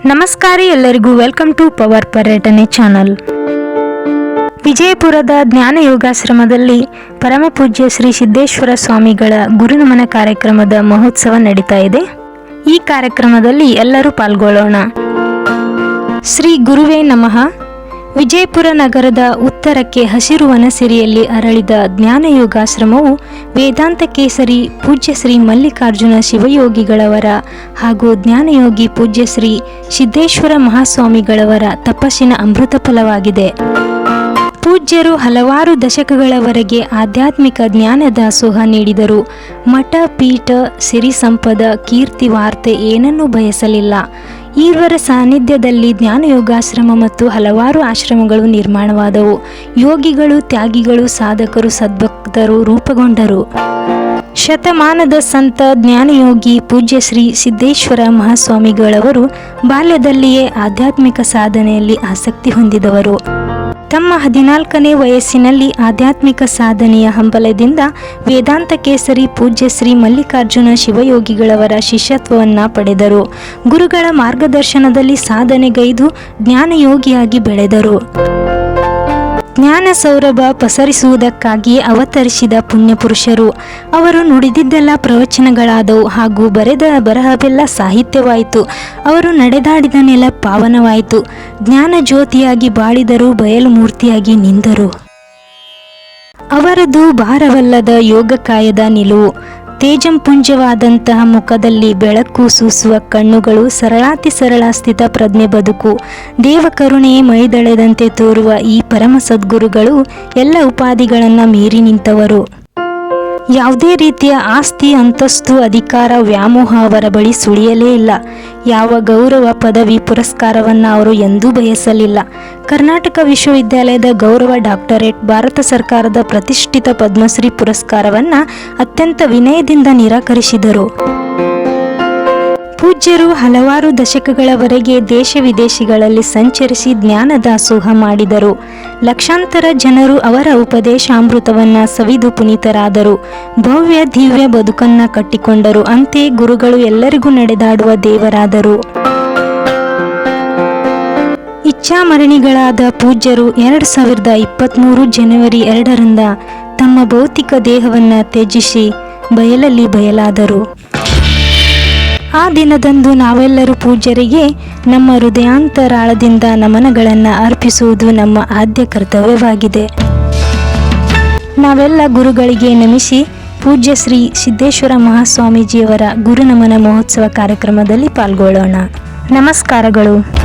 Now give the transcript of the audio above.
ನಮಸ್ಕಾರ ಎಲ್ಲರಿಗೂ welcome to power ಪರ್ಯಟನೆ ಚಾನಲ್ ವಿಜಯಪುರದ ಜ್ಞಾನ ಯೋಗಾಶ್ರಮದಲ್ಲಿ ಪರಮಪೂಜ್ಯ ಶ್ರೀ ಸಿದ್ದೇಶ್ವರ ಸ್ವಾಮಿಗಳ ಗುರುನಮನ ಕಾರ್ಯಕ್ರಮದ ಮಹೋತ್ಸವ ನಡೀತಾ ಇದೆ. ಈ ಕಾರ್ಯಕ್ರಮದಲ್ಲಿ ಎಲ್ಲರೂ ಪಾಲ್ಗೊಳ್ಳೋಣ. ಶ್ರೀ ಗುರುವೇ ನಮಃ. ವಿಜಯಪುರ ನಗರದ ಉತ್ತರಕ್ಕೆ ಹಸಿರು ವನಸಿರಿಯಲ್ಲಿ ಅರಳಿದ ಜ್ಞಾನ ಯೋಗಾಶ್ರಮವು ವೇದಾಂತ ಕೇಸರಿ ಪೂಜ್ಯ ಶ್ರೀ ಮಲ್ಲಿಕಾರ್ಜುನ ಶಿವಯೋಗಿಗಳವರ ಹಾಗೂ ಜ್ಞಾನಯೋಗಿ ಪೂಜ್ಯ ಶ್ರೀ ಸಿದ್ದೇಶ್ವರ ಮಹಾಸ್ವಾಮಿಗಳವರ ತಪಸ್ಸಿನ ಅಮೃತ ಫಲವಾಗಿದೆ. ಪೂಜ್ಯರು ಹಲವಾರು ದಶಕಗಳವರೆಗೆ ಆಧ್ಯಾತ್ಮಿಕ ಜ್ಞಾನ ದಾಸೋಹ ನೀಡಿದರು. ಮಠ, ಪೀಠ, ಸಿರಿ ಸಂಪದ, ಕೀರ್ತಿ ವಾರ್ತೆ ಏನನ್ನೂ ಬಯಸಲಿಲ್ಲ. ಈವರ ಸಾನ್ನಿಧ್ಯದಲ್ಲಿ ಜ್ಞಾನ ಯೋಗಾಶ್ರಮ ಮತ್ತು ಹಲವಾರು ಆಶ್ರಮಗಳು ನಿರ್ಮಾಣವಾದವು. ಯೋಗಿಗಳು, ತ್ಯಾಗಿಗಳು, ಸಾಧಕರು, ಸದ್ಭಕ್ತರು ರೂಪುಗೊಂಡರು. ಶತಮಾನದ ಸಂತ ಜ್ಞಾನಯೋಗಿ ಪೂಜ್ಯ ಶ್ರೀ ಸಿದ್ದೇಶ್ವರ ಮಹಾಸ್ವಾಮಿಗಳವರು ಬಾಲ್ಯದಲ್ಲಿಯೇ ಆಧ್ಯಾತ್ಮಿಕ ಸಾಧನೆಯಲ್ಲಿ ಆಸಕ್ತಿ ಹೊಂದಿದವರು. ತಮ್ಮ ಹದಿನಾಲ್ಕನೇ ವಯಸ್ಸಿನಲ್ಲಿ ಆಧ್ಯಾತ್ಮಿಕ ಸಾಧನೆಯ ಹಂಬಲದಿಂದ ವೇದಾಂತ ಕೇಸರಿ ಪೂಜ್ಯ ಶ್ರೀ ಮಲ್ಲಿಕಾರ್ಜುನ ಶಿವಯೋಗಿಗಳವರ ಶಿಷ್ಯತ್ವವನ್ನು ಪಡೆದರು. ಗುರುಗಳ ಮಾರ್ಗದರ್ಶನದಲ್ಲಿ ಸಾಧನೆಗೈದು ಜ್ಞಾನಯೋಗಿಯಾಗಿ ಬೆಳೆದರು. ಜ್ಞಾನ ಸೌರಭ ಪಸರಿಸುವುದಕ್ಕಾಗಿ ಅವತರಿಸಿದ ಪುಣ್ಯಪುರುಷರು. ಅವರು ನುಡಿದಿದ್ದೆಲ್ಲ ಪ್ರವಚನಗಳಾದವು ಹಾಗೂ ಬರೆದ ಬರಹವೆಲ್ಲ ಸಾಹಿತ್ಯವಾಯಿತು. ಅವರು ನಡೆದಾಡಿದ ನೆಲ ಪಾವನವಾಯಿತು. ಜ್ಞಾನ ಜ್ಯೋತಿಯಾಗಿ ಬಾಳಿದರು ಬಯಲು ಮೂರ್ತಿಯಾಗಿ ನಿಂದರು. ಅವರದು ಭಾರವಲ್ಲದ ಯೋಗಕಾಯದ ನಿಲುವು. ತೇಜಂಪುಂಜವಾದಂತಹ ಮುಖದಲ್ಲಿ ಬೆಳಕು ಸೂಸುವ ಕಣ್ಣುಗಳು ಸರಳಾತಿ ಸರಳ ಸ್ಥಿತ ಪ್ರಜ್ಞೆ ಬದುಕು. ದೇವಕರುಣೆಯೇ ಮೈದಳೆದಂತೆ ತೋರುವ ಈ ಪರಮ ಸದ್ಗುರುಗಳು ಎಲ್ಲ ಉಪಾಧಿಗಳನ್ನು ಮೀರಿ ನಿಂತವರು. ಯಾವುದೇ ರೀತಿಯ ಆಸ್ತಿ, ಅಂತಸ್ತು, ಅಧಿಕಾರ, ವ್ಯಾಮೋಹ ಅವರ ಬಳಿ ಸುಳಿಯಲೇ ಇಲ್ಲ. ಯಾವ ಗೌರವ ಪದವಿ ಪುರಸ್ಕಾರವನ್ನು ಅವರು ಎಂದೂ ಬಯಸಲಿಲ್ಲ. ಕರ್ನಾಟಕ ವಿಶ್ವವಿದ್ಯಾಲಯದ ಗೌರವ ಡಾಕ್ಟರೇಟ್, ಭಾರತ ಸರ್ಕಾರದ ಪ್ರತಿಷ್ಠಿತ ಪದ್ಮಶ್ರೀ ಪುರಸ್ಕಾರವನ್ನು ಅತ್ಯಂತ ವಿನಯದಿಂದ ನಿರಾಕರಿಸಿದರು. ಪೂಜ್ಯರು ಹಲವಾರು ದಶಕಗಳವರೆಗೆ ದೇಶ ವಿದೇಶಗಳಲ್ಲಿ ಸಂಚರಿಸಿ ಜ್ಞಾನ ದಾಸೋಹ ಮಾಡಿದರು. ಲಕ್ಷಾಂತರ ಜನರು ಅವರ ಉಪದೇಶಾಮೃತವನ್ನ ಸವಿದು ಪುನೀತರಾದರು. ಭವ್ಯ ದಿವ್ಯ ಬದುಕನ್ನ ಕಟ್ಟಿಕೊಂಡರು. ಅಂತೆ ಗುರುಗಳು ಎಲ್ಲರಿಗೂ ನಡೆದಾಡುವ ದೇವರಾದರು. ಇಚ್ಛಾಮರಣಿಗಳಾದ ಪೂಜ್ಯರು ಎರಡು ಸಾವಿರದ ಇಪ್ಪತ್ತ್ಮೂರು ಜನವರಿ ಎರಡರಿಂದ ತಮ್ಮ ಭೌತಿಕ ದೇಹವನ್ನು ತ್ಯಜಿಸಿ ಬಯಲಲ್ಲಿ ಬಯಲಾದರು. ಆ ದಿನದಂದು ನಾವೆಲ್ಲರೂ ಪೂಜ್ಯರಿಗೆ ನಮ್ಮ ಹೃದಯಾಂತರಾಳದಿಂದ ನಮನಗಳನ್ನು ಅರ್ಪಿಸುವುದು ನಮ್ಮ ಆದ್ಯ ಕರ್ತವ್ಯವಾಗಿದೆ. ನಾವೆಲ್ಲ ಗುರುಗಳಿಗೆ ನಮಿಸಿ ಪೂಜ್ಯ ಶ್ರೀ ಸಿದ್ದೇಶ್ವರ ಮಹಾಸ್ವಾಮೀಜಿಯವರ ಗುರುನಮನ ಮಹೋತ್ಸವ ಕಾರ್ಯಕ್ರಮದಲ್ಲಿ ಪಾಲ್ಗೊಳ್ಳೋಣ. ನಮಸ್ಕಾರಗಳು.